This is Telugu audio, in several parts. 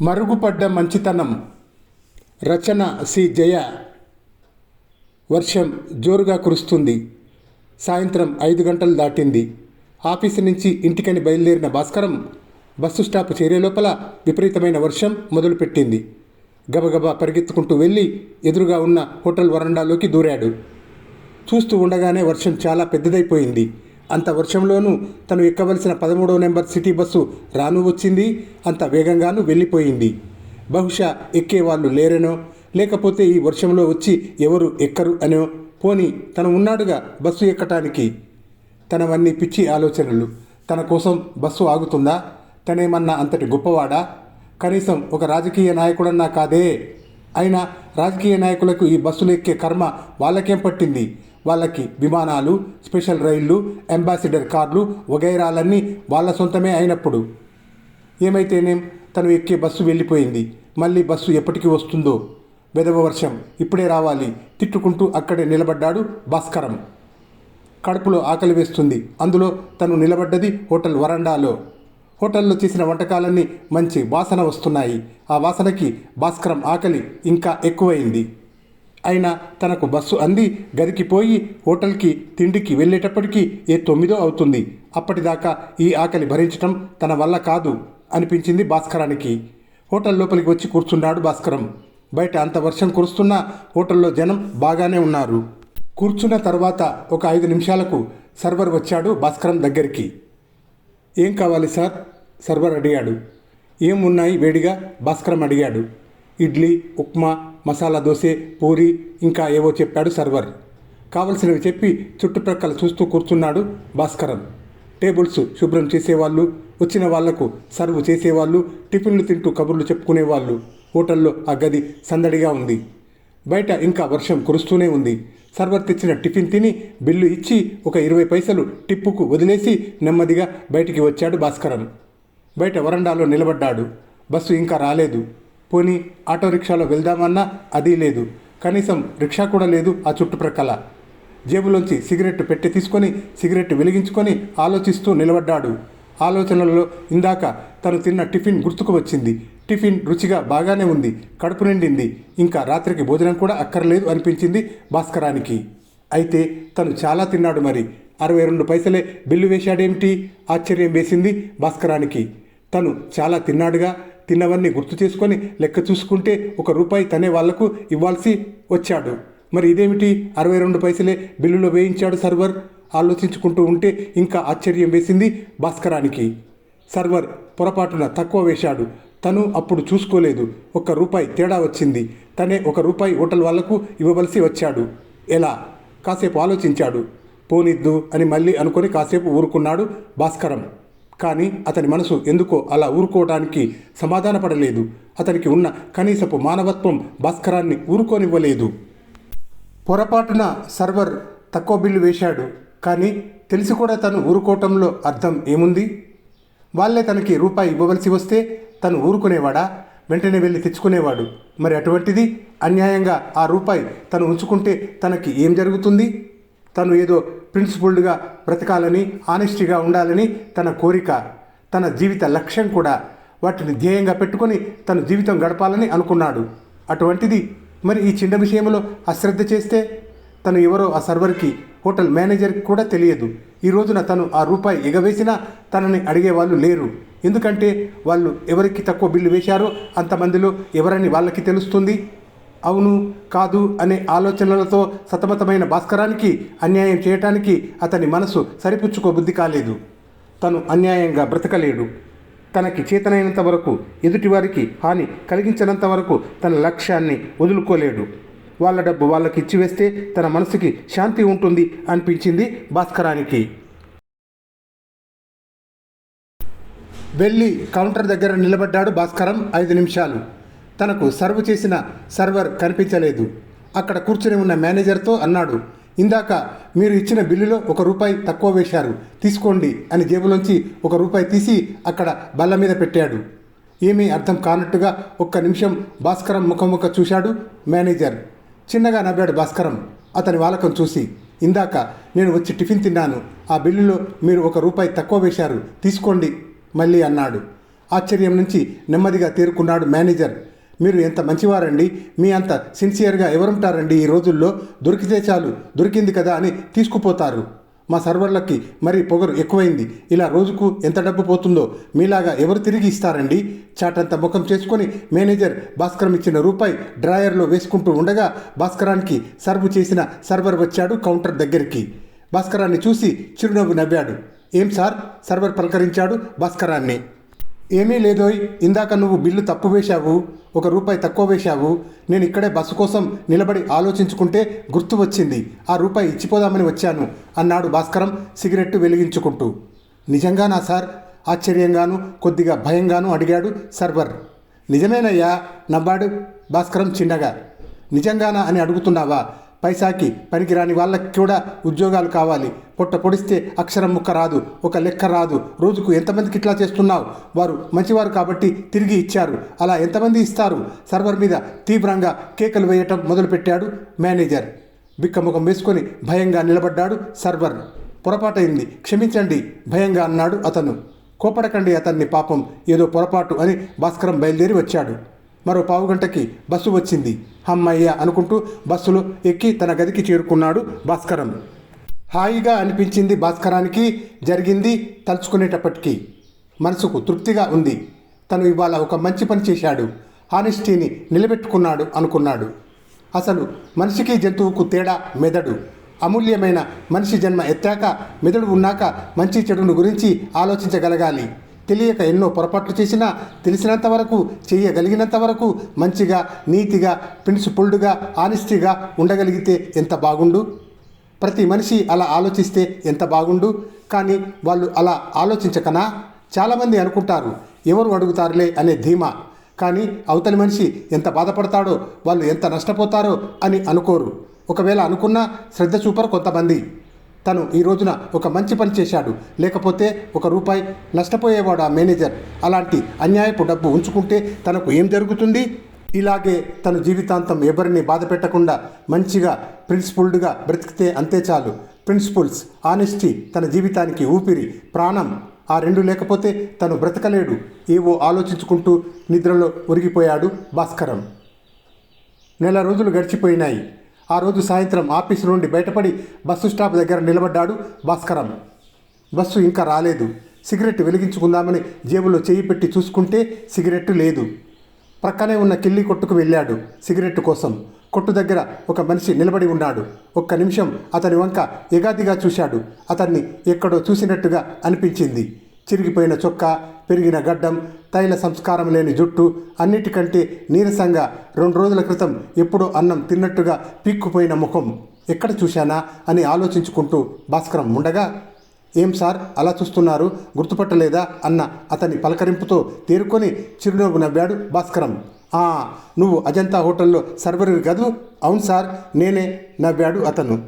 మరుగుపడ్డ మంచితనం. రచన సి. జయ. వర్షం జోరుగా కురుస్తుంది. సాయంత్రం ఐదు గంటలు దాటింది. ఆఫీసు నుంచి ఇంటికని బయలుదేరిన భాస్కరం బస్సు స్టాప్ చేరే లోపల విపరీతమైన వర్షం మొదలుపెట్టింది. గబగబా పరిగెత్తుకుంటూ వెళ్ళి ఎదురుగా ఉన్న హోటల్ వరండాలోకి దూరాడు. చూస్తూ ఉండగానే వర్షం చాలా పెద్దదైపోయింది. అంత వర్షంలోనూ తను ఎక్కవలసిన పదమూడవ నెంబర్ సిటీ బస్సు రాను వచ్చింది. అంత వేగంగానూ వెళ్ళిపోయింది. బహుశా ఎక్కేవాళ్ళు లేరనో లేకపోతే ఈ వర్షంలో వచ్చి ఎవరు ఎక్కరు అనో పోని తను ఉన్నాడుగా బస్సు ఎక్కటానికి. తనవన్నీ పిచ్చి ఆలోచనలు. తన కోసం బస్సు ఆగుతుందా? తనేమన్నా అంతటి గొప్పవాడా? కనీసం ఒక రాజకీయ నాయకుడన్నా కాదే. అయినా రాజకీయ నాయకులకు ఈ బస్సులు ఎక్కే కర్మ వాళ్ళకేం పట్టింది? వాళ్ళకి విమానాలు స్పెషల్ రైళ్ళు అంబాసిడర్ కార్లు వగైరాలన్నీ వాళ్ళ సొంతమే అయినప్పుడు. ఏమైతేనేం తను ఎక్కే బస్సు వెళ్ళిపోయింది. మళ్ళీ బస్సు ఎప్పటికి వస్తుందో? వెదవ వర్షం ఇప్పుడే రావాలి. తిట్టుకుంటూ అక్కడే నిలబడ్డాడు భాస్కరం. కడుపులో ఆకలి వేస్తుంది. అందులో తను నిలబడ్డది హోటల్ వరండాలో. హోటల్లో చేసిన వంటకాలన్నీ మంచి వాసన వస్తున్నాయి. ఆ వాసనకి భాస్కరం ఆకలి ఇంకా ఎక్కువైంది. అయినా తనకు బస్సు అంది గదికి పోయి హోటల్కి తిండికి వెళ్ళేటప్పటికీ ఏ తొమ్మిదో అవుతుంది. అప్పటిదాకా ఈ ఆకలి భరించటం తన వల్ల కాదు అనిపించింది భాస్కరానికి. హోటల్ లోపలికి వచ్చి కూర్చున్నాడు భాస్కరం. బయట అంత వర్షం కురుస్తున్నా హోటల్లో జనం బాగానే ఉన్నారు. కూర్చున్న తర్వాత ఒక ఐదు నిమిషాలకు సర్వర్ వచ్చాడు భాస్కరం దగ్గరికి. ఏం కావాలి సార్? సర్వర్ అడిగాడు. ఏం ఉన్నాయి వేడిగా భాస్కరం అడిగాడు. ఇడ్లీ ఉప్మా మసాలా దోశ పూరి ఇంకా ఏవో చెప్పాడు సర్వర్. కావలసినవి చెప్పి చుట్టుప్రక్కల చూస్తూ కూర్చున్నాడు భాస్కరం టేబుల్స్ శుభ్రం చేసేవాళ్ళు వచ్చిన వాళ్ళకు సర్వ్ చేసేవాళ్ళు టిఫిన్లు తింటూ కబుర్లు చెప్పుకునేవాళ్ళు. హోటల్లో ఆ గది సందడిగా ఉంది. బయట ఇంకా వర్షం కురుస్తూనే ఉంది. సర్వర్ తెచ్చిన టిఫిన్ తిని బిల్లు ఇచ్చి ఒక ఇరవై పైసలు టిప్పుకు వదిలేసి నెమ్మదిగా బయటికి వచ్చాడు భాస్కరన్. బయట వరండాలో నిలబడ్డాడు. బస్సు ఇంకా రాలేదు. పోనీ ఆటో రిక్షాలో వెళ్దామన్నా అది లేదు. కనీసం రిక్షా కూడా లేదు ఆ చుట్టుప్రక్కల. జేబులోంచి సిగరెట్ పెట్టి తీసుకొని సిగరెట్ వెలిగించుకొని ఆలోచిస్తూ నిలబడ్డాడు. ఆలోచనలలో ఇందాక తను తిన్న టిఫిన్ గుర్తుకు వచ్చింది. టిఫిన్ రుచిగా బాగానే ఉంది కడుపు నిండింది. ఇంకా రాత్రికి భోజనం కూడా అక్కర్లేదు అనిపించింది భాస్కరానికి. అయితే తను చాలా తిన్నాడు మరి. అరవై రెండు పైసలే బిల్లు వేశాడేమిటి? ఆశ్చర్యం వేసింది భాస్కరానికి. తను చాలా తిన్నాడుగా తిన్నవన్నీ గుర్తు చేసుకొని లెక్క చూసుకుంటే ఒక రూపాయి తనే వాళ్ళకు ఇవ్వాల్సి వచ్చాడు. మరి ఇదేమిటి? అరవై రెండు పైసలే బిల్లులో వేయించాడు సర్వర్? ఆలోచించుకుంటూ ఉంటే ఇంకా ఆశ్చర్యం వేసింది భాస్కరానికి. సర్వర్ పొరపాటున తక్కువ వేశాడు. తను అప్పుడు చూసుకోలేదు. ఒక రూపాయి తేడా వచ్చింది. తనే ఒక రూపాయి హోటల్ వాళ్ళకు ఇవ్వవలసి వచ్చాడు. ఎలా? కాసేపు ఆలోచించాడు. పోనిద్దు అని మళ్ళీ అనుకొని కాసేపు ఊరుకున్నాడు భాస్కరం. కానీ అతని మనసు ఎందుకో అలా ఊరుకోవడానికి సమాధానపడలేదు. అతనికి ఉన్న కనీసపు మానవత్వం భాస్కరాన్ని ఊరుకోనివ్వలేదు. పొరపాటున సర్వర్ తక్కువ బిల్లు వేశాడు. కానీ తెలిసి కూడా తను ఊరుకోవటంలో అర్థం ఏముంది? వాళ్ళే తనకి రూపాయి ఇవ్వవలసి వస్తే తను ఊరుకునేవాడా? వెంటనే వెళ్ళి తెచ్చుకునేవాడు. మరి అటువంటిది అన్యాయంగా ఆ రూపాయి తను ఉంచుకుంటే తనకి ఏం జరుగుతుంది? తను ఏదో ప్రిన్సిపుల్డ్గా బ్రతకాలని ఆనెస్టీగా ఉండాలని తన కోరిక తన జీవిత లక్ష్యం కూడా వాటిని ధ్యేయంగా పెట్టుకొని తన జీవితం గడపాలని అనుకున్నాడు. అటువంటిది మరి ఈ చిన్న విషయంలో అశ్రద్ధ చేస్తే తను ఎవరో ఆ సర్వర్కి హోటల్ మేనేజర్కి కూడా తెలియదు. ఈ రోజున తను ఆ రూపాయి ఎగవేసినా తనని అడిగేవాళ్ళు లేరు. ఎందుకంటే వాళ్ళు ఎవరికి తక్కువ బిల్లు వేశారో అంతమందిలో ఎవరని వాళ్ళకి తెలుస్తుంది. అవును కాదు అనే ఆలోచనలతో సతమతమైన భాస్కరానికి అన్యాయం చేయటానికి అతని మనసు సరిపుచ్చుకోబుద్ధి కాలేదు. తను అన్యాయంగా బ్రతకలేడు. తనకి చేతనైనంత వరకు ఎదుటివారికి హాని కలిగించినంత వరకు తన లక్ష్యాన్ని వదులుకోలేడు. వాళ్ళ డబ్బు వాళ్ళకి ఇచ్చివేస్తే తన మనసుకి శాంతి ఉంటుంది అనిపించింది భాస్కరానికి. వెళ్ళి కౌంటర్ దగ్గర నిలబడ్డాడు భాస్కరం ఐదు నిమిషాలు. తనకు సర్వ్ చేసిన సర్వర్ కనిపించలేదు. అక్కడ కూర్చుని ఉన్న మేనేజర్తో అన్నాడు ఇందాక మీరు ఇచ్చిన బిల్లులో ఒక రూపాయి తక్కువ వేశారు తీసుకోండి అని జేబులోంచి ఒక రూపాయి తీసి అక్కడ బల్ల మీద పెట్టాడు. ఏమీ అర్థం కానట్టుగా ఒక్క నిమిషం భాస్కరం ముఖముఖ చూశాడు మేనేజర్. చిన్నగా నవ్వాడు భాస్కరం అతని వాలకం చూసి ఇందాక నేను వచ్చి టిఫిన్ తిన్నాను ఆ బిల్లులో మీరు ఒక రూపాయి తక్కువ వేశారు తీసుకోండి మళ్ళీ అన్నాడు. ఆశ్చర్యం నుంచి నెమ్మదిగా తేరుకున్నాడు మేనేజర్. మీరు ఎంత మంచివారండి? మీ అంత సిన్సియర్గా ఎవరుంటారండి ఈ రోజుల్లో? దొరికితే చాలు దొరికింది కదా అని తీసుకుపోతారు. మా సర్వర్లకి మరీ పొగరు ఎక్కువైంది. ఇలా రోజుకు ఎంత డబ్బు పోతుందో మీలాగా ఎవరు తిరిగి ఇస్తారండి? చాటంత ముఖం చేసుకొని మేనేజర్ భాస్కరం ఇచ్చిన రూపాయి డ్రాయర్లో వేసుకుంటూ ఉండగా భాస్కరానికి సర్వ్ చేసిన సర్వర్ వచ్చాడు కౌంటర్ దగ్గరికి. భాస్కరాన్ని చూసి చిరునవ్వు నవ్వాడు. ఏం సార్? సర్వర్ పలకరించాడు భాస్కరాన్ని. ఏమీ లేదోయ్ ఇందాక నువ్వు బిల్లు తప్పు వేశావు ఒక రూపాయి తక్కువ వేశావు నేను ఇక్కడే బస్సు కోసం నిలబడి ఆలోచించుకుంటే గుర్తు వచ్చింది ఆ రూపాయి ఇచ్చిపోదామని వచ్చాను అన్నాడు భాస్కరం సిగరెట్టు వెలిగించుకుంటూ. నిజంగానా సార్? ఆశ్చర్యంగాను కొద్దిగా భయంగాను అడిగాడు సర్వర్. నిజమేనయ్యా నవ్వాడు భాస్కరం చిన్నగా. నిజంగానా అని అడుగుతున్నావా? పైసాకి పనికిరాని వాళ్ళకి కూడా ఉద్యోగాలు కావాలి. పొట్ట పొడిస్తే అక్షరం ముక్క రాదు ఒక లెక్క రాదు. రోజుకు ఎంతమందికి ఇట్లా చేస్తున్నావు? వారు మంచివారు కాబట్టి తిరిగి ఇచ్చారు. అలా ఎంతమంది ఇస్తారు? సర్వర్ మీద తీవ్రంగా కేకలు వేయటం మొదలుపెట్టాడు మేనేజర్. బిక్కముఖం వేసుకొని భయంగా నిలబడ్డాడు సర్వర్. పొరపాటైంది క్షమించండి భయంగా అన్నాడు అతను. కోపడకండి అతన్ని పాపం. ఏదో పొరపాటు అని భాస్కరం బయలుదేరి వచ్చాడు. మరో పావుగంటకి బస్సు వచ్చింది. హమ్మయ్య అనుకుంటూ బస్సులో ఎక్కి తన గదికి చేరుకున్నాడు భాస్కరం. హాయిగా అనిపించింది భాస్కరానికి జరిగింది తలుచుకునేటప్పటికీ. మనసుకు తృప్తిగా ఉంది. తను ఇవాళ ఒక మంచి పని చేశాడు. హానెస్టీని నిలబెట్టుకున్నాడు అనుకున్నాడు. అసలు మనిషికి జంతువుకు తేడా మెదడు. అమూల్యమైన మనిషి జన్మ ఎత్తాక మెదడు ఉన్నాక మంచి చెడును గురించి ఆలోచించగలగాలి. తెలియక ఎన్నో పొరపాట్లు చేసినా తెలిసినంత వరకు చేయగలిగినంత వరకు మంచిగా నీతిగా ప్రిన్సిపుల్డ్గా ఆనెస్టీగా ఉండగలిగితే ఎంత బాగుండు? ప్రతి మనిషి అలా ఆలోచిస్తే ఎంత బాగుండు? కానీ వాళ్ళు అలా ఆలోచించకనా? చాలామంది అనుకుంటారు ఎవరు అడుగుతారులే అనే ధీమా. కానీ అవతలి మనిషి ఎంత బాధపడతాడో వాళ్ళు ఎంత నష్టపోతారో అని అనుకోరు. ఒకవేళ అనుకున్నా శ్రద్ధ చూపరు కొంతమంది. తను ఈ రోజున ఒక మంచి పని చేశాడు. లేకపోతే ఒక రూపాయి నష్టపోయేవాడు ఆ మేనేజర్. అలాంటి అన్యాయపు డబ్బు ఉంచుకుంటే తనకు ఏం జరుగుతుంది? ఇలాగే తన జీవితాంతం ఎవరిని బాధ పెట్టకుండా మంచిగా ప్రిన్సిపుల్డ్గా బ్రతికితే అంతే చాలు. ప్రిన్సిపుల్స్ ఆనెస్టీ తన జీవితానికి ఊపిరి ప్రాణం ఆ రెండు లేకపోతే తను బ్రతకలేడు. ఏవో ఆలోచించుకుంటూ నిద్రలో ఒరిగిపోయాడు భాస్కరం. నెల రోజులు గడిచిపోయినాయి. ఆ రోజు సాయంత్రం ఆఫీసు నుండి బయటపడి బస్సు స్టాప్ దగ్గర నిలబడ్డాడు భాస్కరం బస్సు ఇంకా రాలేదు. సిగరెట్ వెలిగించుకుందామని జేబులో చేయి పెట్టి చూసుకుంటే సిగరెట్ లేదు. ప్రక్కనే ఉన్న కిల్లి కొట్టుకు వెళ్ళాడు సిగరెట్ కోసం. కొట్టు దగ్గర ఒక మనిషి నిలబడి ఉన్నాడు. ఒక్క నిమిషం అతని వంక ఎగాదిగా చూశాడు. అతన్ని ఎక్కడో చూసినట్టుగా అనిపించింది. చిరిగిపోయిన చొక్కా పెరిగిన గడ్డం తైల సంస్కారం లేని జుట్టు అన్నిటికంటే నీరసంగా రెండు రోజుల క్రితం ఎప్పుడో అన్నం తిన్నట్టుగా పీక్కుపోయిన ముఖం. ఎక్కడ చూశానా అని ఆలోచించుకుంటూ భాస్కరం ఉండగా ఏం సార్ అలా చూస్తున్నారు గుర్తుపట్టలేదా? అన్న అతని పలకరింపుతో తేరుకొని చిరునవ్వు నవ్వాడు భాస్కరం. ఆ నువ్వు అజంతా హోటల్లో సర్వర్ కదూ? అవును సార్ నేనే నవ్వాడు అతను.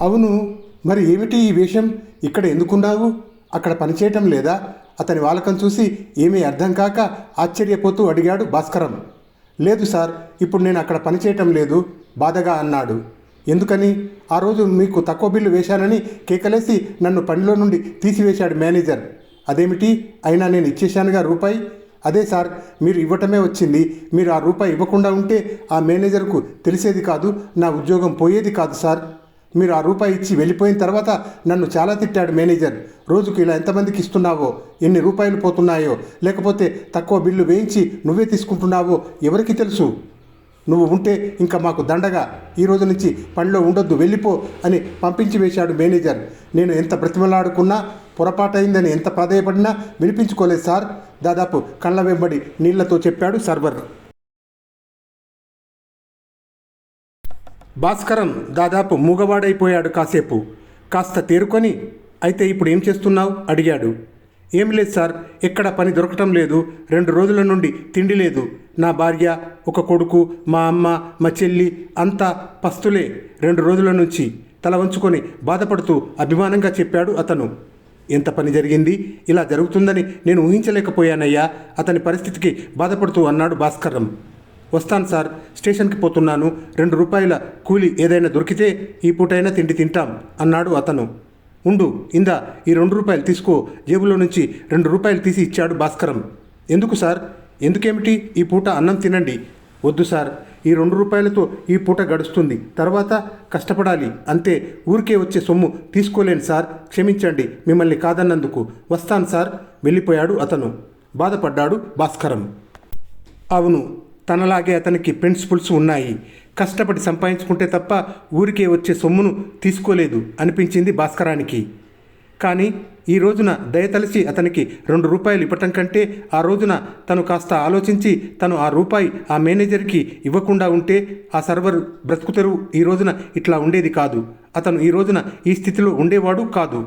అవును మరి ఏమిటి ఈ వేషం? ఇక్కడ ఎందుకున్నావు అక్కడ పనిచేయటం లేదా? అతని వాలకం చూసి ఏమీ అర్థం కాక ఆశ్చర్యపోతూ అడిగాడు భాస్కరం. లేదు సార్ ఇప్పుడు నేను అక్కడ పనిచేయటం లేదు బాధగా అన్నాడు. ఎందుకని? ఆ రోజు మీకు తక్కువ బిల్లు వేశానని కేకలేసి నన్ను పనిలో నుండి తీసివేశాడు మేనేజర్. అదేమిటి? అయినా నేను ఇచ్చేశానుగా రూపాయి? అదే సార్ మీరు ఇవ్వటమే వచ్చింది. మీరు ఆ రూపాయి ఇవ్వకుండా ఉంటే ఆ మేనేజర్కు తెలిసేది కాదు నా ఉద్యోగం పోయేది కాదు సార్. మీరు ఆ రూపాయి ఇచ్చి వెళ్ళిపోయిన తర్వాత నన్ను చాలా తిట్టాడు మేనేజర్. రోజుకు ఇలా ఎంతమందికి ఇస్తున్నావో? ఎన్ని రూపాయలు పోతున్నాయో? లేకపోతే తక్కువ బిల్లు వేయించి నువ్వే తీసుకుంటున్నావో ఎవరికి తెలుసు? నువ్వు ఉంటే ఇంకా మాకు దండగా. ఈ రోజు నుంచి పనిలో ఉండొద్దు వెళ్ళిపో అని పంపించి వేశాడు మేనేజర్. నేను ఎంత బ్రతిమలాడుకున్నా పొరపాటైందని ఎంత ప్రాధాయపడినా వినిపించుకోలేదు సార్. దాదాపు కళ్ళ వెంబడి నీళ్ళతో చెప్పాడు సర్వర్. భాస్కరం దాదాపు మూగవాడైపోయాడు కాసేపు. కాస్త తేరుకొని అయితే ఇప్పుడు ఏం చేస్తున్నావు? అడిగాడు. ఏం లేదు సార్ ఎక్కడ పని దొరకటం లేదు. రెండు రోజుల నుండి తిండి లేదు. నా భార్య ఒక కొడుకు మా అమ్మ మా చెల్లి అంతా పస్తులే రెండు రోజుల నుంచి. తల వంచుకొని బాధపడుతూ అభిమానంగా చెప్పాడు అతను. ఎంత పని జరిగింది? ఇలా జరుగుతుందని నేను ఊహించలేకపోయానయ్యా. అతని పరిస్థితికి బాధపడుతూ అన్నాడు భాస్కరం. వస్తాను సార్ స్టేషన్కి పోతున్నాను. రెండు రూపాయల కూలి ఏదైనా దొరికితే ఈ పూటైనా తిండి తింటాం అన్నాడు అతను. ఉండు ఇందా ఈ రెండు రూపాయలు తీసుకో జేబులో నుంచి రెండు రూపాయలు తీసి ఇచ్చాడు భాస్కరం. ఎందుకు సార్? ఎందుకేమిటి ఈ పూట అన్నం తినండి? వద్దు సార్ ఈ రెండు రూపాయలతో ఈ పూట గడుస్తుంది. తర్వాత కష్టపడాలి అంతే. ఊరికే వచ్చే సొమ్ము తీసుకోలేను సార్ క్షమించండి మిమ్మల్ని కాదన్నందుకు. వస్తాను సార్ వెళ్ళిపోయాడు అతను. బాధపడ్డాడు భాస్కరం. అవును తనలాగే అతనికి ప్రిన్సిపల్స్ ఉన్నాయి. కష్టపడి సంపాదించుకుంటే తప్ప ఊరికే వచ్చే సొమ్మును తీసుకోలేదు అనిపించింది భాస్కరానికి. కానీ ఈ రోజున దయతలిసి అతనికి రెండు రూపాయలు ఇవ్వటం కంటే ఆ రోజున తను కాస్త ఆలోచించి తను ఆ రూపాయి ఆ మేనేజర్కి ఇవ్వకుండా ఉంటే ఆ సర్వర్ బ్రతుకు తెరువు ఈ రోజున ఇట్లా ఉండేది కాదు. అతను ఈ రోజున ఈ స్థితిలో ఉండేవాడు కాదు.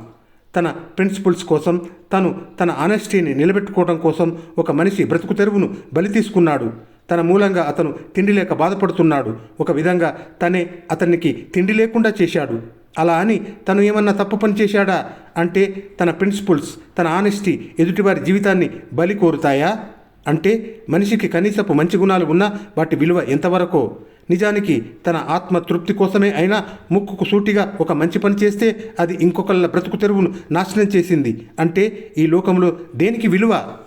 తన ప్రిన్సిపల్స్ కోసం తను తన ఆనెస్టీని నిలబెట్టుకోవడం కోసం ఒక మనిషి బ్రతుకు తెరువును బలి తీసుకున్నాడు. తన మూలంగా అతను తిండి లేక బాధపడుతున్నాడు. ఒక విధంగా తనే అతనికి తిండి లేకుండా చేశాడు. అలా అని తను ఏమన్నా తప్పు పని చేశాడా అంటే తన ప్రిన్సిపల్స్ తన ఆనెస్టీ ఎదుటివారి జీవితాన్ని బలి కోరుతాయా? అంటే మనిషికి కనీసపు మంచి గుణాలు ఉన్నా వాటి విలువ ఎంతవరకో. నిజానికి తన ఆత్మ తృప్తి కోసమే అయినా ముక్కుకు సూటిగా ఒక మంచి పని చేస్తే అది ఇంకొకళ్ళ బ్రతుకు తెరువును నాశనం చేసింది. అంటే ఈ లోకంలో దేనికి విలువ?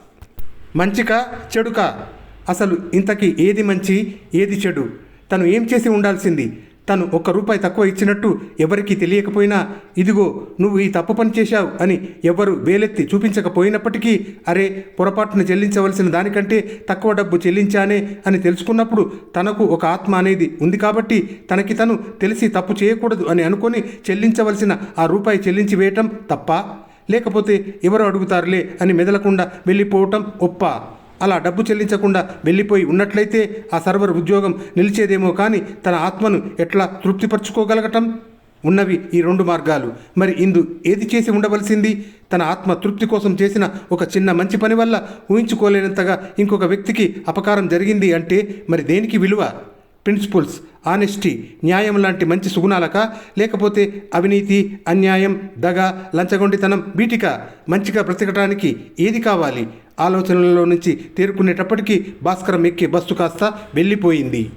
మంచికా చెడుకా? అసలు ఇంతకీ ఏది మంచి ఏది చెడు? తను ఏం చేసి ఉండాల్సింది? తను ఒక్క రూపాయి తక్కువ ఇచ్చినట్టు ఎవరికీ తెలియకపోయినా ఇదిగో నువ్వు ఈ తప్పు పని చేశావు అని ఎవరు వేలెత్తి చూపించకపోయినప్పటికీ అరే పొరపాటున చెల్లించవలసిన దానికంటే తక్కువ డబ్బు చెల్లించానే అని తెలుసుకున్నప్పుడు తనకు ఒక ఆత్మ అనేది ఉంది కాబట్టి తనకి తను తెలిసి తప్పు చేయకూడదు అని అనుకొని చెల్లించవలసిన ఆ రూపాయి చెల్లించి వేయటం తప్ప? లేకపోతే ఎవరు అడుగుతారులే అని మెదలకుండా వెళ్ళిపోవటం ఒప్ప? అలా డబ్బు చెల్లించకుండా వెళ్ళిపోయి ఉన్నట్లయితే ఆ సర్వర్ ఉద్యోగం నిలిచేదేమో కానీ తన ఆత్మను ఎట్లా తృప్తిపరచుకోగలగటం? ఉన్నవి ఈ రెండు మార్గాలు. మరి ఇందు ఏది చేసి ఉండవలసింది? తన ఆత్మ తృప్తి కోసం చేసిన ఒక చిన్న మంచి పని వల్ల ఊహించుకోలేనంతగా ఇంకొక వ్యక్తికి అపకారం జరిగింది అంటే మరి దేనికి విలువ? ప్రిన్సిపల్స్ ఆనెస్టీ న్యాయం లాంటి మంచి సుగుణాలక లేకపోతే అవినీతి అన్యాయం దగ లంచగొండితనం వీటిక మంచిగా బ్రతకటానికి ఏది కావాలి? ఆలోచనలలో నుంచి తేరుకునేటప్పటికీ భాస్కరం ఎక్కే బస్సు కాస్త వెళ్ళిపోయింది.